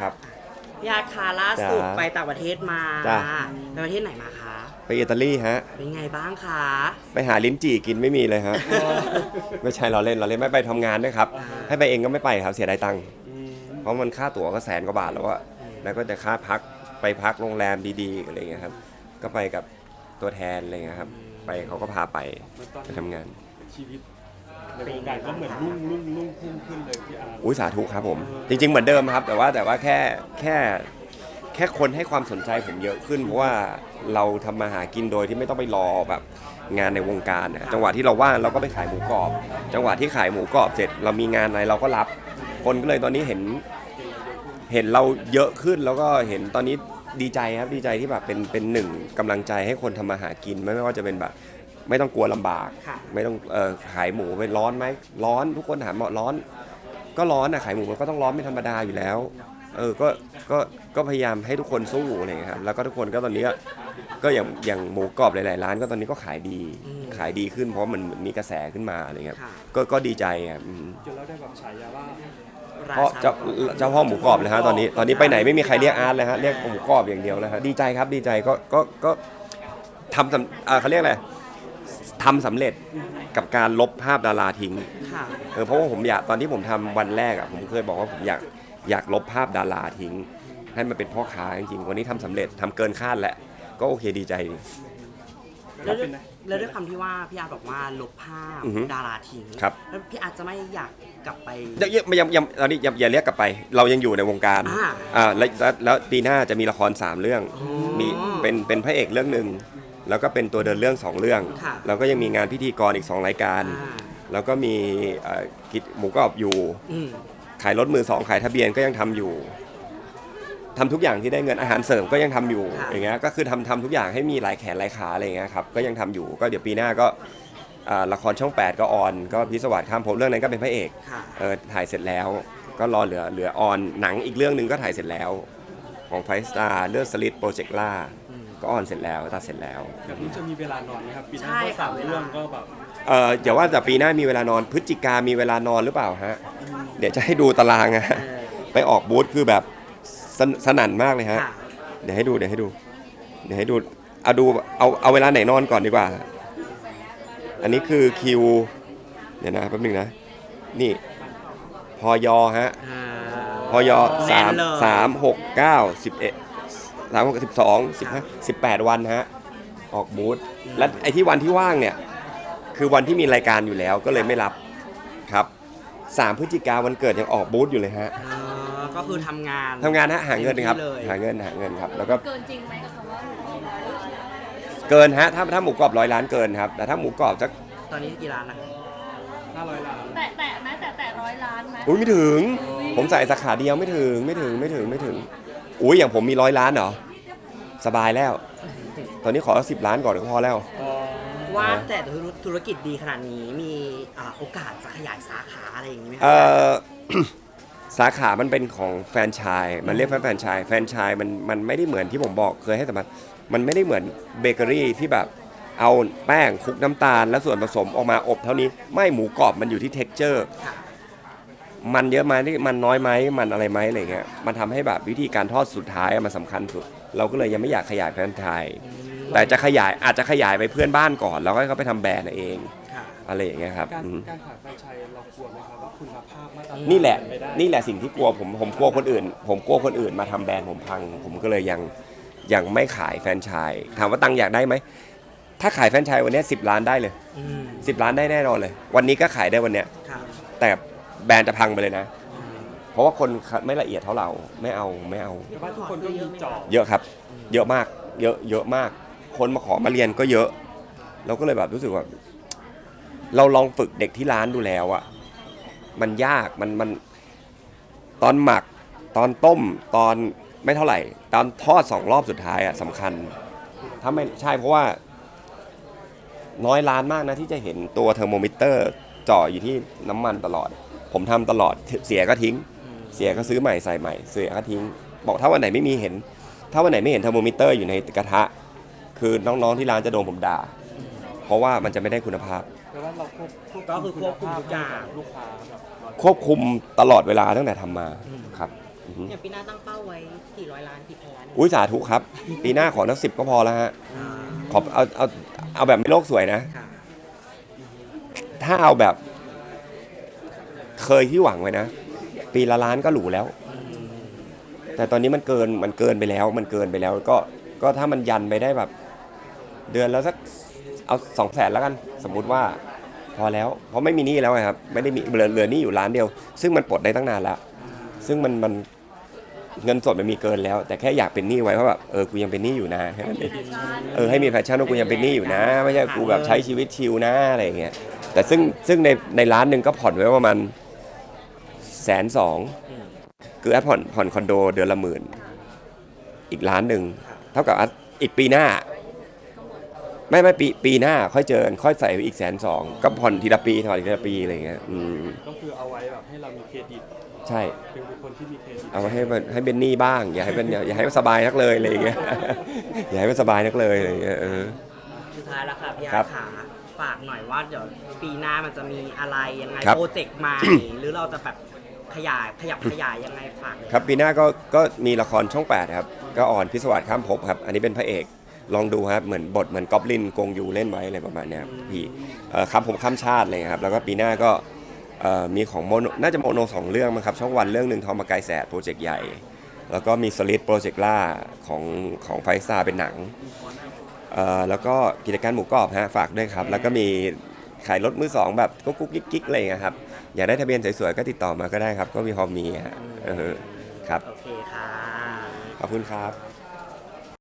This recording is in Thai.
ครับ พี่อาร์ตคะล่าสุดจ้าไปต่างประเทศมาจ้า ไปประเทศไหนมาคะ ไปอิตาลีฮะ เป็นไงบ้างคะไปหาลิ้นจี่กินไม่มีเลยฮะ ไม่ใช่เราเล่นเราเล่นไม่ไปทำงานด้วยครับ ให้ไปเองก็ไม่ไปครับเสียดายตังค์เพราะมันค่าตั๋วก็แสนกว่าบาทแล้วอะแล้วก็จะค่าพักไปพักโรงแรมดีๆอะไรอย่างเงี้ยครับ ก็ไปกับตัวแทนอะไรอย่างเงี้ยครับ ไปเขาก็พาไปไปทำงานชีวิต ในวงการก็เหมือนรุ่งรุ่งรุ่งพุ่งขึ้นเลยพี่อาร์อุ้ยสาธุครับผม จริง ๆ เหมือนเดิมครับ แต่ว่าแต่ว่าแค่แค่แค่คนให้ความสนใจผมเยอะขึ้นเพราะว่าเราทำมาหากินโดยที่ไม่ต้องไปรอแบบงานในวงการนะจังหวะที่เราว่างเราก็ไปขายหมูกรอบ จังหวะที่ขายหมูกรอบเสร็จเรามีงานอะไรเราก็รับ คนก็เลยตอนนี้เห็นเห็นเราเยอะขึ้นแล้วก็เห็นตอนนี้ดีใจครับดีใจที่แบบเป็นเป็นหนึ่งกำลังใจให้คนทำมาหากินไม่ไม่ว่าจะเป็นแบบ ไม่ต้องกลัวลำบาก ค่ะ ไม่ต้องเออขายหมูไปร้อนไหมร้อนทุกคนถามว่าร้อน ก็ร้อนนะขายหมูมันก็ต้องร้อนเป็นธรรมดาอยู่แล้ว เออก็ก็ก็พยายามให้ทุกคนสู้อะไรอย่างเงี้ยครับแล้วก็ทุกคนก็ตอนนี้ก็ก็อย่างอย่างหมูกรอบหลายๆร้านก็ตอนนี้ก็ขายดี อืมขายดีขึ้นเพราะมันเหมือนมีกระแสขึ้นมาอะไรเงี้ยค่ะ ก็ก็ดีใจอะอืมจนเราได้แบบฉายาว่าราเพราะชาเจ้าเจ้าพ่อหมูกรอบเลยฮะตอนนี้ตอนนี้ไปไหนไม่มีใครเรียกอาร์ตเลยฮะเรียกหมูกรอบอย่างเดียวเลยฮะดีใจครับดีใจก็ก็ก็ทำสำอ่าเขาเรียกอะไร ทำสำเร็จกับการลบภาพดาราทิ้ง ค่ะ เออเพราะว่าผมอยากตอนที่ผมทำวันแรกอะผมเคยบอกว่าผมอยากอยากลบภาพดาราทิ้ง ให้มันเป็นพ่อค้าจริงๆวันนี้ทำสำเร็จทำเกินคาดแหละก็โอเคดีใจดี แล้วด้วยแล้วด้วยคำที่ว่าพี่อาร์ตบอกว่าลบภาพอือฮึดาราทิ้งครับ แล้วพี่อาร์ตจะไม่อยากกลับไปอย่าอย่าอย่าอย่าตอนนี้อย่าอย่าเรียกกลับไป เรายังอยู่ในวงการอ่าอ่าแล้วแล้วแล้วปีหน้าจะมีละครสามเรื่องอ๋อมีเป็นเป็นพระเอกเรื่องหนึ่ง แล้วก็เป็นตัวเดินเรื่องสองเรื่อง ค่ะ แล้วก็ยังมีงานพิธีกรอีกสองรายการ อ่าแล้วก็มีเอ่อกิจหมูกรอบอยู่ อืมขายรถมือสองขายทะเบียนก็ยังทำอยู่ทำทุกอย่างที่ได้เงินอาหารเสริมก็ยังทำอยู่ค่ะอย่างเงี้ยก็คือทำทำทุกอย่างให้มีหลายแขนหลายขาอะไรอย่างเงี้ยครับก็ยังทำอยู่ก็เดี๋ยวปีหน้าก็อ่าละครช่อง 8 ก็ออน ก็พิศวาสข้ามภพเรื่องนั้นก็เป็นพระเอกค่ะ เออถ่ายเสร็จแล้ว ก็รอเหลือเหลือออนหนังอีกเรื่องหนึ่งก็ถ่ายเสร็จแล้ว ของไฟสตาร์เลือดสลิดโปรเจกต์ล่าอืม ก็ออนเสร็จแล้วตัดเสร็จแล้วแบบนี้จะมีเวลานอนไหมครับปีหน้าใช่ก็สามค่ะเรื่องก็แบบเอออย่าว่าแต่ปีหน้ามีเวลานอนพฤศจิกามีเวลานอนหรือเปล่าฮะเดี๋ยวจะให้ดูตารางอะเออไปออกบูธคือแบบสนสนั่นมากเลยฮะค่ะเดี๋ยวให้ดูเดี๋ยวให้ดู เดี๋ยวให้ดูเอาดูเอาเอาเวลาไหนนอนก่อนดีกว่า อันนี้คือคิวเดี๋ยวนะแป๊บนึงนะ นี่พอยอฮะอ่าพอยอแน่สานมเลยสามหกเก้าสิบเอ็ด สามหกสิบสองสิบห้าสิบแปดวันฮะออกบูธและไอ้ที่วันที่ว่างเนี่ย คือวันที่มีรายการอยู่แล้วก็เลยไม่รับครับสามพฤศจิกาวันเกิดยังออกบูธอยู่เลยฮะเออก็คือทำงานทำงานฮะหาเงินครับต็มที่เลยหาเงินหาเงินครับ แล้วก็เกินจริงไหมกับคำว่าหมูกรอบร้อยล้านเกินฮะถ้าถ้าหมูกรอบร้อยล้านเกินครับแต่ถ้าหมูกรอบจะตอนนี้กี่ล้านนะ500ล้านแต่แต่นะแต่แต่ร้อยล้านไหมอุ้ยไม่ถึง ผมใส่สาขาเดียวไม่ถึงไม่ถึงไม่ถึงไม่ถึง อุ้ยอย่างผมมีร้อยล้านเหรอ สบายแล้ว ตอนนี้ขอสิบล้านก่อนก็พอแล้ว ว่าแต่ธุรกิจดีขนาดนี้มีอ่าโอกาสจะขยายสาขาอะไรอย่างนี้ไหมคเอ่รัอสาขา มันเป็นของแฟรนไชาย มันเรียกว่าแฟรนไชาย แฟรนไชายมันมันไม่ได้เหมือนที่ผมบอกเคยให้สัมภาษณ์มันไม่ได้เหมือนเบเกอรี่ที่แบบเอาแป้งคลุกน้ำตาล แล้วส่วนผสมออกมาอบเท่านี้ ไม่หมูกรอบมันอยู่ที่เท็กเจอร์ค่ะ มันเยอะไหมนี่มันน้อยไหมมันอะไรไหมอะไรเงี้ยมันทำให้แบบวิธีการทอดสุดท้ายอะมันสำคัญสุด เราก็เลยยังไม่อยากขยายแฟรนไชส์แต่จะขยายอาจจะขยายไปเพื่อนบ้านก่อน แล้วก็ให้เขาไปทำแบรนด์เองค่ะอะไรอย่างเงี้ยครับการอืมการขายแฟรนไชส์เรากลัวไหมครับว่าคุณภาพมาตรฐานนี่แหละไม่ได้นี่แหละสิ่งที่กลัวผมผมกลัวคนอื่น ผมกลัวคนอื่นมาทำแบรนด์ผมพัง ผมก็เลยยังยังไม่ขายแฟรนไชส์ถามว่าตังค์อยากได้ไหมถ้าขายแฟรนไชส์วันเนี้สิบล้านได้เลยอืมสิบล้านได้แน่นอนเลย วันนี้ก็ขายได้วันเนี้ยค่ะแต่ แบรนด์จะพังไปเลยนะ เพราะว่าคนไม่ละเอียดเท่าเราไม่เอาไม่เอา แต่ว่าทุกคนก็มีจอบเยอะครับ เยอะมาก เยอะเยอะมาก คนมาขอมาเรียนก็เยอะ เราก็เลยแบบรู้สึกว่า เราลองฝึกเด็กที่ร้านดูแล้วอะมันยากมันมันตอนหมักตอนต้มตอนไม่เท่าไหร่ ตอนทอดสองรอบสุดท้ายอะสำคัญ ถ้าไม่ใช่เพราะว่า น้อยร้านมากนะที่จะเห็นตัวเทอร์โมมิเตอร์จ่ออยู่ที่น้ำมันตลอด ผมทำตลอดเสียก็ทิ้ง เสียก็ซื้อใหม่ใส่ใหม่ เสียก็ทิ้ง บอกถ้าวันไหนไม่มีเห็น ถ้าวันไหนไม่เห็นเทอร์โมมิเตอร์อยู่ในกระทะ คือน้องๆที่ร้านจะโดนผมด่า เพราะว่ามันจะไม่ได้คุณภาพแต่ว่าเราควบควบก็คือควบคุมทุกอย่างลูกค้าแบบควบคุมตลอดเวลาตั้งแต่ทำมาอืมครับมอือฮึอย่างปีหน้าตั้งเป้าไว้กี่ร้อยล้านกี่พันล้านอุ้ยสาธุครับ ปีหน้าขอทั้งสิบก็พอแล้วฮะอ่าขอเอาเอาเอาแบบไม่โลกสวยนะค่ะถ้าเอาแบบ เคยที่หวังไว้นะ ปีละล้านก็หรูแล้ว แต่ตอนนี้มันเกินมันเกินไปแล้ว มันเกินไปแล้วก็ก็ถ้ามันยันไปได้แบบ เดือนแล้วสักเอาสองแสนแล้วกัน สมมุติว่าพอแล้ว เพราะไม่มีหนี้แล้วไงครับ ไม่ได้มีเหลือเหลือหนี้อยู่ล้านเดียว ซึ่งมันปลดได้ตั้งนานแล้ว ซึ่งมันมันเงินสดมันมีเกินแล้ว แต่แค่อยากเป็นหนี้ไว้เพราะแบบเออกูยังเป็นหนี้อยู่นะแค่นั้นเองเออให้มีแพชชั่นว่ากูยังเป็นหนี้อยู่นะ ไม่ใช่กูแบบใช้ชีวิตชิลนะอะไรอย่างเงี้ยแต่ซึ่งซึ่งในในร้านหนึ่งก็ผ่อนไว้ประมาณ แสนสองคือแอปผ่อนผ่อนคอนโดเดือนละหมื่น อีกล้านหนึ่ง เท่ากับอะอีกปีหน้า ไม่ไม่ปีปีหน้าค่อยเจอกันค่อยใส่ไปอีกแสนสองก็ผ่อนทีละปีผ่อนทีละปีอะไรอย่างเงี้ยอืมก็คือเอาไว้แบบให้เรามีเครดิตใช่ เป็นบุคคลที่มีเครดิตเอาไว้ให้มันให้เป็นหนี้บ้าง อย่าให้เป็นอย่าอย่าให้มันสบายนักเลยอะไรอย่างเงี้ยอย่าให้มันสบายนักเลยอะไรอย่างเงี้ยเออ สุดท้ายแล้วค่ะพี่ครัอาบร์ตขาฝากหน่อยว่าเดี๋ยวปีหน้ามันจะมีอะไรยังไงครับ โปรเจกต์ใหม่ หรือเราจะแบบ ขยายขยับขยายยังไงฝากเลยครับปีหน้าก็ก็มีละครช่อง 8 ครับ ก็อ่อนพิศวาสข้ามภพครับ อันนี้เป็นพระเอกลองดูครับเหมือนบทเหมือนกอบลินกงยูเล่นไว้อะไรประมาณเนี้ยครับพี่เอ่อครับผมข้ามชาติเลยครับแล้วก็ปีหน้าก็เอ่อมีของโมโนน่าจะโมโนสองเรื่องมั้งครับช่องวันเรื่องหนึ่งทอมากายแสดโปรเจกต์ใหญ่ แล้วก็มีสลิดโปรเจกต์ล่าของของไฟซาเป็นหนังเอ่อแล้วก็กิจการหมูกรอบฮะฝากด้วยครับแล้วก็มีขายรถมือสองแบบกุ๊กกุ๊กกิ๊กกิ๊กอะไรอย่างเงี้ยครับ อยากได้ทะเบียนสวยๆก็ติดต่อมาก็ได้ครับ ก็มีพอมีฮะเออครับ โอเคค่ะ ขอบคุณครับ